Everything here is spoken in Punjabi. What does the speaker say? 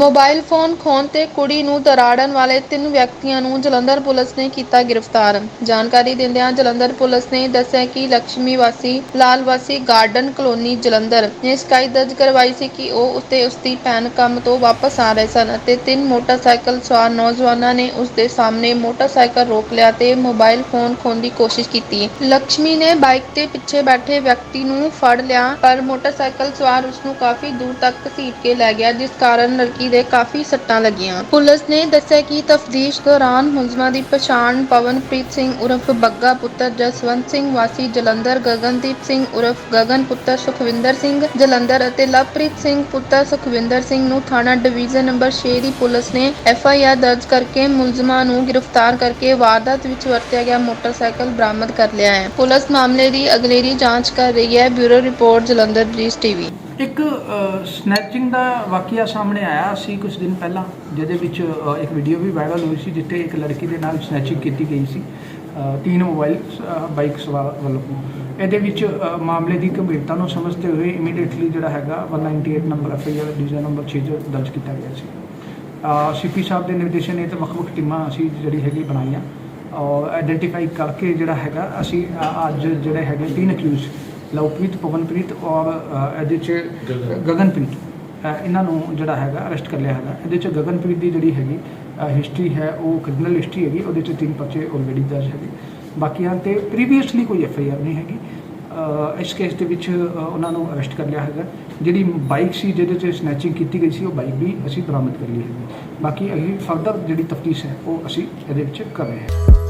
ਮੋਬਾਈਲ ਫੋਨ ਖੋਣ ਤੇ ਕੁੜੀ ਨੂੰ ਦਰਾੜਨ ਵਾਲੇ ਤਿੰਨ ਵਿਅਕਤੀਆਂ ਨੂੰ ਜਲੰਧਰ ਪੁਲਿਸ ਨੇ ਕੀਤਾ ਗ੍ਰਿਫਤਾਰ। ਜਾਣਕਾਰੀ ਦਿੰਦਿਆਂ ਜਲੰਧਰ ਪੁਲਿਸ ਨੇ ਦੱਸਿਆ ਕਿ ਲక్ష్ਮੀ ਵਾਸੀ ਲਾਲਵਾਸੀ ਗਾਰਡਨ ਕਲੋਨੀ ਜਲੰਧਰ ਨੇ ਸ਼ਿਕਾਇਤ ਦਰਜ ਕਰਵਾਈ ਸੀ ਕਿ ਉਹ ਉਤੇ ਉਸਦੀ ਭੈਣ ਕੰਮ ਤੋਂ ਵਾਪਸ ਆ ਰਹੇ ਸਨ ਅਤੇ ਤਿੰਨ ਮੋਟਰਸਾਈਕਲ ਸਵਾਰ ਨੌਜਵਾਨਾਂ ਨੇ ਉਸਦੇ ਸਾਹਮਣੇ ਮੋਟਰਸਾਈਕਲ ਰੋਕ ਲਿਆ ਤੇ ਮੋਬਾਈਲ ਫੋਨ ਖੋਣ ਦੀ ਕੋਸ਼ਿਸ਼ ਕੀਤੀ। ਲక్ష్ਮੀ ਨੇ ਬਾਈਕ ਤੇ ਪਿੱਛੇ ਬੈਠੇ ਵਿਅਕਤੀ ਨੂੰ ਫੜ ਲਿਆ, ਪਰ ਮੋਟਰਸਾਈਕਲ ਸਵਾਰ ਉਸ ਨੂੰ ਕਾਫੀ ਦੂਰ ਤੱਕ ਘਸੀਟ ਕੇ ਲੈ ਗਿਆ, ਜਿਸ ਕਾਰਨ ਲੜਕੀ ਦੇ ਕਾਫੀ ਸੱਟਾਂ ਲੱਗੀਆਂ। ਪੁਲਿਸ ਨੇ ਦੱਸਿਆ ਕਿ ਤਫਤੀਸ਼ ਦੌਰਾਨ ਮੁਲਜ਼ਮਾਂ ਦੀ ਪਛਾਣ ਪਵਨਪ੍ਰੀਤ ਸਿੰਘ ਉਰਫ ਬੱਗਾ ਪੁੱਤਰ ਜਸਵੰਤ ਸਿੰਘ ਵਾਸੀ, ਜਲੰਧਰ ਗਗਨਦੀਪ ਸਿੰਘ ਉਰਫ ਗਗਨ ਪੁੱਤਰ ਸੁਖਵਿੰਦਰ ਸਿੰਘ, ਜਲੰਧਰ ਅਤੇ ਲਵਪ੍ਰੀਤ ਸਿੰਘ ਪੁੱਤਰ ਸੁਖਵਿੰਦਰ ਸਿੰਘ ਨੂੰ ਥਾਣਾ ਡਿਵੀਜ਼ਨ ਨੰਬਰ 6 ਦੀ ਪੁਲਿਸ ਨੇ ਐਫ ਆਈ ਆਰ ਦਰਜ ਕਰਕੇ ਮੁਲਜ਼ਮਾਂ ਨੂੰ ਗ੍ਰਿਫਤਾਰ ਕਰਕੇ ਵਾਰਦਾਤ ਵਿੱਚ ਵਰਤਿਆ ਗਿਆ ਮੋਟਰਸਾਈਕਲ ਬਰਾਮਦ ਕਰ ਲਿਆ ਹੈ। ਪੁਲਿਸ ਮਾਮਲੇ ਦੀ ਅਗਲੇਰੀ ਜਾਂਚ ਕਰ ਰਹੀ ਹੈ। Bureau report, Jalandhar bridge TV. ਇੱਕ ਸਨੈਚਿੰਗ ਦਾ ਵਾਕਿਆ ਸਾਹਮਣੇ ਆਇਆ ਸੀ ਕੁਝ ਦਿਨ ਪਹਿਲਾਂ ਜਿਹਦੇ ਵਿੱਚ ਇੱਕ ਵੀਡੀਓ ਵੀ ਵਾਇਰਲ ਹੋਈ ਸੀ ਜਿੱਥੇ ਇੱਕ ਲੜਕੀ ਦੇ ਨਾਲ ਸਨੈਚਿੰਗ ਕੀਤੀ ਗਈ ਸੀ ਅ, ਤਿੰਨ ਮੋਬਾਈਲ ਬਾਈਕ ਸਵਾਰ ਵੱਲੋਂ। ਇਹਦੇ ਵਿੱਚ ਮਾਮਲੇ ਦੀ ਗੰਭੀਰਤਾ ਨੂੰ ਸਮਝਦੇ ਹੋਏ ਇਮੀਡੀਏਟਲੀ ਜਿਹੜਾ ਹੈਗਾ 198 number F I R division number 6 'ਚ ਦਰਜ ਕੀਤਾ ਗਿਆ ਸੀ। ਸੀਪੀ ਸਾਹਿਬ ਦੇ ਨਿਰਦੇਸ਼ਨ ਨੇ ਤੇ ਵੱਖ-ਵੱਖ ਟੀਮਾਂ ਅਸੀਂ ਜਿਹੜੀ ਹੈਗੀ ਬਣਾਈਆਂ ਔਰ ਆਇਡੈਂਟੀਫਾਈ ਕਰਕੇ ਜਿਹੜਾ ਹੈਗਾ ਅਸੀਂ ਅੱਜ ਜਿਹੜੇ ਹੈਗੇ ਤਿੰਨ ਅਕਿਊਜ਼ ਲਵਪ੍ਰੀਤ ਪਵਨਪ੍ਰੀਤ ਔਰ ਅ, ਇਹਦੇ 'ਚ ਗਗਨਪ੍ਰੀਤ। ਅ, ਇਹਨਾਂ ਨੂੰ ਜਿਹੜਾ ਹੈਗਾ ਅਰੈਸਟ ਕਰ ਲਿਆ ਹੈਗਾ। ਇਹਦੇ 'ਚ ਗਗਨਪ੍ਰੀਤ ਦੀ ਜਿਹੜੀ ਹੈਗੀ ਹਿਸਟਰੀ ਹੈ ਉਹ ਕ੍ਰਿਮੀਨਲ ਹਿਸਟਰੀ ਹੈਗੀ। ਉਹਦੇ 'ਚ ਤਿੰਨ ਪਰਚੇ ਆਲਰੇਡੀ ਦਰਜ ਹੈਗੇ। ਬਾਕੀਆਂ ਤੇ ਪ੍ਰੀਵੀਅਸਲੀ ਕੋਈ ਐਫ ਆਈ ਆਰ ਨਹੀਂ ਹੈਗੀ। ਅ, ਇਸ ਕੇਸ ਦੇ ਵਿੱਚ ਅ, ਉਹਨਾਂ ਨੂੰ ਅਰੈਸਟ ਕਰ ਲਿਆ ਹੈਗਾ। ਜਿਹੜੀ ਬਾਈਕ ਸੀ ਜਿਹਦੇ 'ਚ ਸਨੈਚਿੰਗ ਕੀਤੀ ਗਈ ਸੀ ਉਹ ਬਾਈਕ ਵੀ ਅਸੀਂ ਬਰਾਮਦ ਕਰ ਲਈ ਹੈਗੀ। ਬਾਕੀ ਅਗਲੀ ਫਰਦਰ ਜਿਹੜੀ ਤਫਤੀਸ਼ ਹੈ ਉਹ ਅਸੀਂ ਇਹਦੇ ਵਿੱਚ ਕਰ ਰਹੇ ਹਾਂ।